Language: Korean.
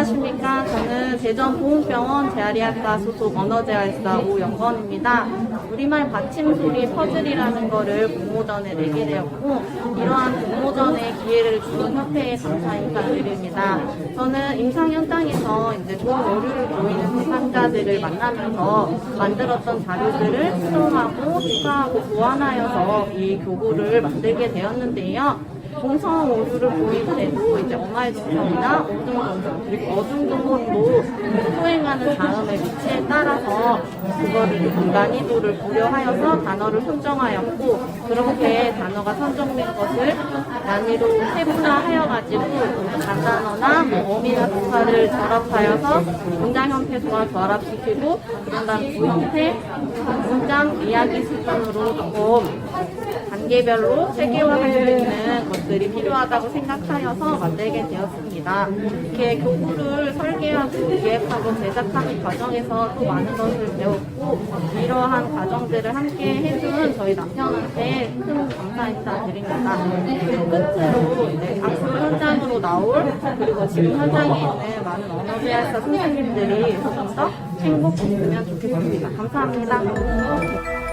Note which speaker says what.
Speaker 1: 안녕하십니까. 저는 대전보훈병원 재활의학과 소속 언어재활사 오영건입니다. 우리말 받침 소리 퍼즐이라는 거를 공모전에 내게 되었고, 이러한 공모전에 기회를 주신 협회에 감사 인사드립니다. 저는 임상 현장에서 이제 좋은 오류를 보이는 대상자들을 만나면서 만들었던 자료들을 수정하고 추가하고 보완하여서 이 교구를 만들게 되었는데요. 동성 오류를 보일 때도 이제 엄마의 동성이나 어중 동성 그리고 어중 동성도 수행하는 다음의 위치에 따라서 그거를 좀 난이도를 고려하여서 단어를 선정하였고 그렇게 단어가 선정된 것을 난이도 세분화하여가지고 간단어나 뭐 어미나 동사를 결합하여서 문장 형태와 결합시키고 그런 다음 구형태 문장 이야기 수준으로 조금 단계별로 체계화할 수 있는 것들이 필요하다고 생각하여서 만들게 되었습니다. 이렇게 교구를 설계하고 기획하고 제작하는 과정에서 또 많은 것을 배웠고 이러한 과정들을 함께 해준 저희 남편한테 큰 감사 인사 드립니다. 끝으로 이제 현장으로 나올 그리고 지금 현장에 있는 많은 언어재활사 선생님들이 좀더 행복했으면 좋겠습니다. 감사합니다.